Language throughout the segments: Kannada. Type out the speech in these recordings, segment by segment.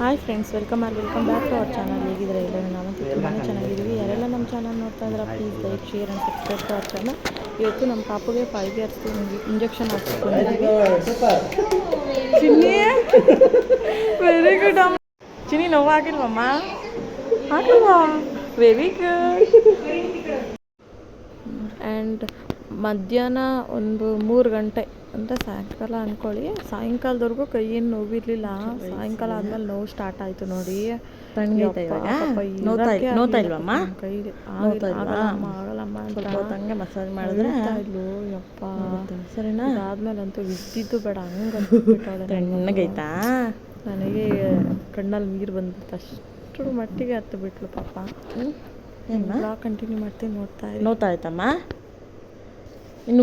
Hi friends welcome are welcome back to our channel ಹೇಗಿದ್ರೆ ಎಲ್ಲರೂ? ನಾವಂತೂ ತುಂಬಾ ಚೆನ್ನಾಗಿದ್ದೀವಿ. ಯಾರೆಲ್ಲ ನಮ್ಮ ಚಾನಲ್ ನೋಡ್ತಾ ಇದ್ರೆ please like share and subscribe to our channel ಇವತ್ತು ನಮ್ಮ ಪಾಪುಗೆ ಫೈವ್ ಇಯರ್ಸ್ ಇಂಜೆಕ್ಷನ್ ಹಾಕ್ಸ್ಕೊಂಡಿದ್ದೀವಿ. ಚಿನ್ನಿ! ವೆರಿ ಗುಡ್ ಅಮ್ಮ. ಚಿನ್ನಿ, ನೋವಾಗಿಲ್ವಮ್ಮ? ಹಾಕಲ್ವಾ ವೆರಿ ಗುಡ್ ಆ್ಯಂಡ್ ಮಧ್ಯಾಹ್ನ ಒಂದು ಮೂರು ಗಂಟೆ. ಅಂದರೆ ಸಾಯಂಕಾಲ ಅಂದ್ಕೊಳ್ಳಿ ಸಾಯಂಕಾಲದವರೆಗೂ ಕೈಯೇನು ನೋವಿರಲಿಲ್ಲ. ಸಾಯಂಕಾಲ ಆದ್ಮೇಲೆ ನೋವು ಸ್ಟಾರ್ಟ್ ಆಯಿತು ನೋಡಿ? ಆಗಲ್ಲಮ್ಮ ಹಂಗೆ ಮಸಾಜ್ ಮಾಡಿದ್ರೆ ಯಪ್ಪ. ಸರಿನಾ? ಅದಾದ್ಮೇಲಂತೂ ಇದ್ದಿದ್ದು ಬೇಡ ಹಂಗೆ ಅಂದ್ಬಿಟ್ಟಾಳೆ ತಣ್ಣಗೈತಾ ನನಗೆ ಕಣ್ಣಲ್ಲಿ ನೀರು ಬಂದ್ಬಿಟ್ಟು ಅಷ್ಟು ಮಟ್ಟಿಗೆ ಹತ್ತು ಬಿಟ್ಲು ಪಾಪ ಕಂಟಿನ್ಯೂ ಮಾಡ್ತೀನಿ ನೋಡ್ತಾ ನೋಡ್ತಾ ಆಯ್ತಮ್ಮ? ಇನ್ನು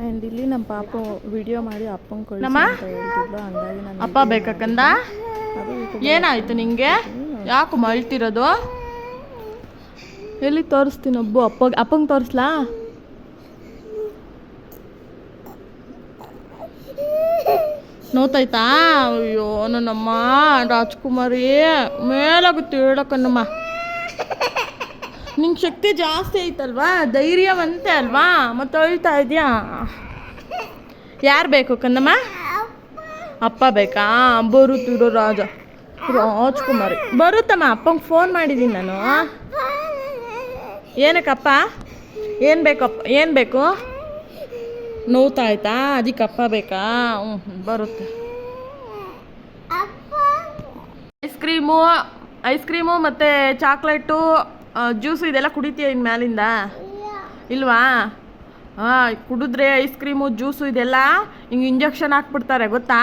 ಆ್ಯಂಡ್ ಇಲ್ಲಿ ನಮ್ಮ ಪಾಪ ವಿಡಿಯೋ ಮಾಡಿ ಅಪ್ಪಂಗೆ ಕಳಿಸಿ ನಮ್ಮ? ಅಂತ ಹೇಳ್ತಿದ್ಲು. ಹಂಗಾಗಿ ನಾನು ಅಪ್ಪ ಬೇಕಕ್ಕಂದ ಏನಾಯ್ತು ನಿಂಗೆ? ಯಾಕೆ ಮಳ್ತಿರೋದು ಎಲ್ಲಿ ತೋರಿಸ್ತೀನಿ ಒಬ್ಬ ಅಪ್ಪ ಅಪ್ಪಂಗೆ ತೋರಿಸ್ಲಾ? ನೋತಾಯ್ತಾ? ಅಯ್ಯೋ ನನ್ನಮ್ಮ ರಾಜ್ಕುಮಾರಿ. ಮೇಲಾಗುತ್ತೆ ಹೇಳಕ್ಕನ್ನಮ್ಮ ನಿಂಗೆ ಶಕ್ತಿ ಜಾಸ್ತಿ ಐತಲ್ವಾ? ಧೈರ್ಯವಂತೆ ಅಲ್ವಾ? ಮತ್ತೆ ಅಳ್ತಾ ಇದೆಯಾ? ಯಾರು ಬೇಕು ಕಂದಮ್ಮ? ಅಪ್ಪ ಬೇಕಾ? ಬರುತ್ತಿರೋ ರಾಜ. ರಾಜ್ಕುಮಾರಿ. ಬರುತ್ತಮ್ಮ ಅಪ್ಪಂಗೆ ಫೋನ್ ಮಾಡಿದ್ದೀನಿ ನಾನು. ಏನಕ್ಕಪ್ಪ? ಏನು ಬೇಕಪ್ಪ ಏನು ಬೇಕು? ನೋವ್ತಾ ಆಯ್ತಾ ಅದಕ್ಕೆ ಅಪ್ಪ ಬೇಕಾ? ಹ್ಞೂ ಹ್ಞೂ, ಬರುತ್ತೆ. ಐಸ್ ಕ್ರೀಮು ಐಸ್ ಕ್ರೀಮು ಮತ್ತು ಚಾಕ್ಲೇಟು ಜ್ಯೂಸು ಇದೆಲ್ಲ ಕುಡಿತೀಯ ಇನ್ನು ಮ್ಯಾಲಿಂದ ಇಲ್ವಾ? ಹಾಂ ಕುಡಿದ್ರೆ ಐಸ್ ಕ್ರೀಮು ಜ್ಯೂಸು ಇದೆಲ್ಲ ಹಿಂಗೆ ಇಂಜೆಕ್ಷನ್ ಹಾಕ್ಬಿಡ್ತಾರೆ, ಗೊತ್ತಾ?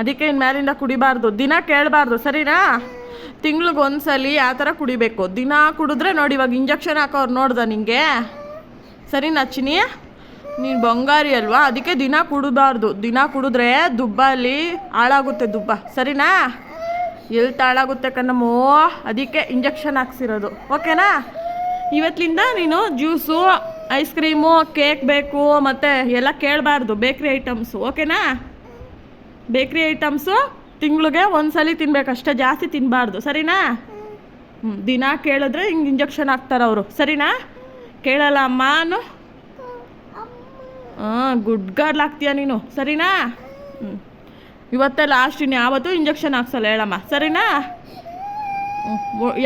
ಅದಕ್ಕೆ ಇನ್ನು ಮ್ಯಾಲಿಂದ ಕುಡಿಬಾರ್ದು. ದಿನ ಕೇಳಬಾರ್ದು, ಸರಿನಾ? ತಿಂಗ್ಳಿಗೆ ಒಂದ್ಸಲಿ ಆ ಥರ ಕುಡಿಬೇಕು. ದಿನ ಕುಡಿದ್ರೆ ನೋಡಿ, ಇವಾಗ ಇಂಜೆಕ್ಷನ್ ಹಾಕೋರು ನೋಡ್ದ ನಿಂಗೆ? ಸರಿನಾ ಚಿನಿ ನೀನು ಬಂಗಾರಿ ಅಲ್ವಾ? ಅದಕ್ಕೆ ದಿನ ಕುಡಬಾರ್ದು. ದಿನ ಕುಡಿದ್ರೆ ದುಬ್ಬಲ್ಲಿ ಹಾಳಾಗುತ್ತೆ ದುಬ್ಬ. ಸರಿನಾ? ಎಲ್ಲಿ ತಾಳಾಗುತ್ತೆ ಕಣ್ಣಮ್ಮೋ ಅದಕ್ಕೆ ಇಂಜೆಕ್ಷನ್ ಹಾಕ್ಸಿರೋದು. ಓಕೆನಾ ಇವತ್ತಿಂದ ನೀನು ಜ್ಯೂಸು ಐಸ್ ಕ್ರೀಮು ಕೇಕ್ ಬೇಕು ಮತ್ತು ಎಲ್ಲ ಕೇಳಬಾರ್ದು ಬೇಕ್ರಿ ಐಟಮ್ಸು ಓಕೆನಾ ಬೇಕ್ರಿ ಐಟಮ್ಸು ತಿಂಗಳಿಗೆ ಒಂದ್ಸಲಿ ತಿನ್ಬೇಕು ಅಷ್ಟೇ ಜಾಸ್ತಿ ತಿನ್ನಬಾರ್ದು ಸರಿನಾ? ಹ್ಞೂ ದಿನ ಕೇಳಿದ್ರೆ ಹಿಂಗೆ ಇಂಜೆಕ್ಷನ್ ಹಾಕ್ತಾರೆ ಅವರು ಸರಿನಾ? ಕೇಳಲ್ಲ ಅಮ್ಮನು? ಹಾಂ ಗುಡ್ ಗರ್ಲ್ ಆಗ್ತೀಯ ನೀನು ಸರಿನಾ? ಹ್ಞೂ ಇವತ್ತೇ ಲಾಸ್ಟ್ ಇನ್ನು ಯಾವತ್ತೂ ಇಂಜೆಕ್ಷನ್ ಹಾಕ್ಸಲ್ಲ ಹೇಳಮ್ಮ. ಸರಿನಾ?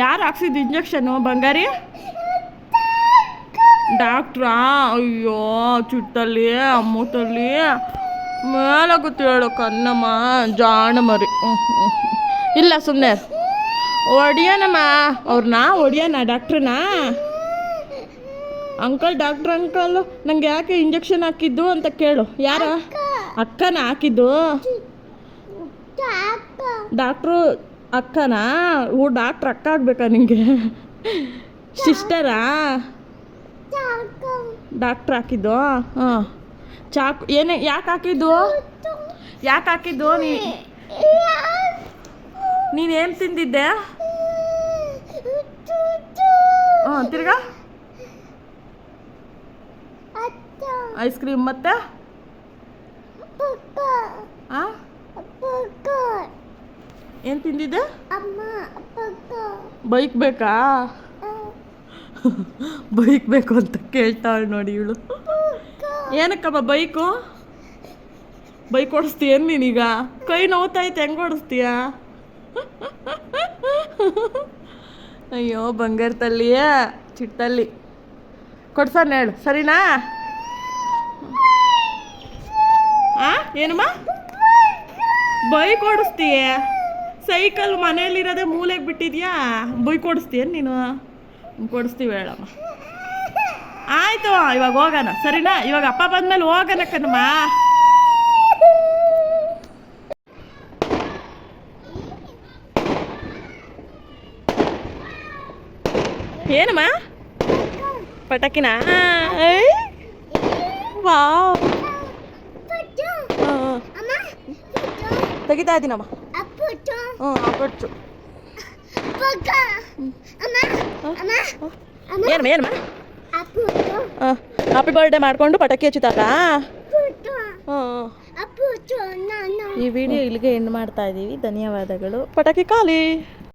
ಯಾರು ಹಾಕ್ಸಿದ್ದು ಇಂಜೆಕ್ಷನು ಬಂಗಾರಿ? ಡಾಕ್ಟ್ರಾ ಅಯ್ಯೋ ಚುಟ್ಟಲ್ಲಿ ಅಮ್ಮೂತಲ್ಲಿ. ಮೇಲಾಗುತ್ತೆ ಹೇಳು ಕನ್ನಮ್ಮ ಜಾಣ ಮರಿ. ಇಲ್ಲ ಸುಮ್ಮನೆ ಹೊಡಿಯೋಣಮ್ಮ ಅವ್ರನ್ನ ಹೊಡಿಯೋಣ ಡಾಕ್ಟ್ರನಾ ಅಂಕಲ್ ಡಾಕ್ಟ್ರ್ ಅಂಕಲ್ ನಂಗೆ ಯಾಕೆ ಇಂಜೆಕ್ಷನ್ ಹಾಕಿದ್ದು ಅಂತ ಕೇಳು. ಯಾರ? ಅಕ್ಕನ ಹಾಕಿದ್ದು? ಡಾಕ್ಟ್ರು ಅಕ್ಕನಾ? ಓ ಡಾಕ್ಟ್ರ್ ಅಕ್ಕ ಆಗ್ಬೇಕಾ ನಿಂಗೆ? ಸಿಸ್ಟರಾ? ಡಾಕ್ಟ್ರ್ ಹಾಕಿದ್ದು? ಹಾಂ. ಚಾಕು ಏನೇ ಯಾಕೆ ಹಾಕಿದ್ದು? ಯಾಕೆ ಹಾಕಿದ್ದು ನೀ? ನೀನೇನು ತಿಂದಿದ್ದೆ? ಹಾಂ ತಿರ್ಗಾ. ಐಸ್ ಕ್ರೀಮ್ ಮತ್ತೆ ಹಾಂ ಏನು ತಿಂದಿದ್ದೆ? ಬೈಕ್ ಬೇಕಾ? ಬೈಕ್ ಬೇಕು ಅಂತ ಕೇಳ್ತಾಳೆ ನೋಡಿ ಇವಳು. ಏನಕ್ಕಮ್ಮ ಬೈಕು? ಬೈಕ್ ಓಡಿಸ್ತೀಯ ನೀನೀಗ? ಕೈ ನೋವ್ತಾಯ್ತು ಹೆಂಗೆ ಓಡಿಸ್ತೀಯ? ಅಯ್ಯೋ ಬಂಗಾರ ತಲ್ಲಿಯ ಚಿಟ್ಟಲ್ಲಿ ಕೊಡ್ಸಣ ಹೇಳು ಸರಿನಾ? ಆ ಏನಮ್ಮ? ಬೈಕ್ ಓಡಿಸ್ತೀಯ? ಸೈಕಲ್ ಮನೇಲಿರೋದೆ ಮೂಲೆಗೆ ಬಿಟ್ಟಿದ್ಯಾ? ಬೈ ಕೊಡಿಸ್ತೀಯ ನೀನು? ಕೊಡಿಸ್ತೀವಿ ಹೇಳಮ್ಮ. ಆಯ್ತು ಇವಾಗ ಹೋಗೋಣ. ಸರಿನಾ? ಇವಾಗ ಅಪ್ಪ ಬಂದಮೇಲೆ ಹೋಗೋಣ ಕಣಮ್ಮ. ಏನಮ್ಮ? ಪಟಾಕಿನ? ವಾವ್. ತೆಗಿತಾ ಇದ್ದೀನಮ್ಮ ಹ್ಞೂ ಏನಮ್ಮ ಏನಮ್ಮ? ಹಾಂ ಹ್ಯಾಪಿ ಬರ್ಡೇ ಮಾಡಿಕೊಂಡು ಪಟಾಕಿ ಹಚ್ಚುತ್ತಾರ ಹಾಂ ಈ ವಿಡಿಯೋ ಇಲ್ಲಿಗೆ ಎಂಡ್ ಮಾಡ್ತಾ ಇದ್ದೀವಿ ಧನ್ಯವಾದಗಳು. ಪಟಾಕಿ ಖಾಲಿ.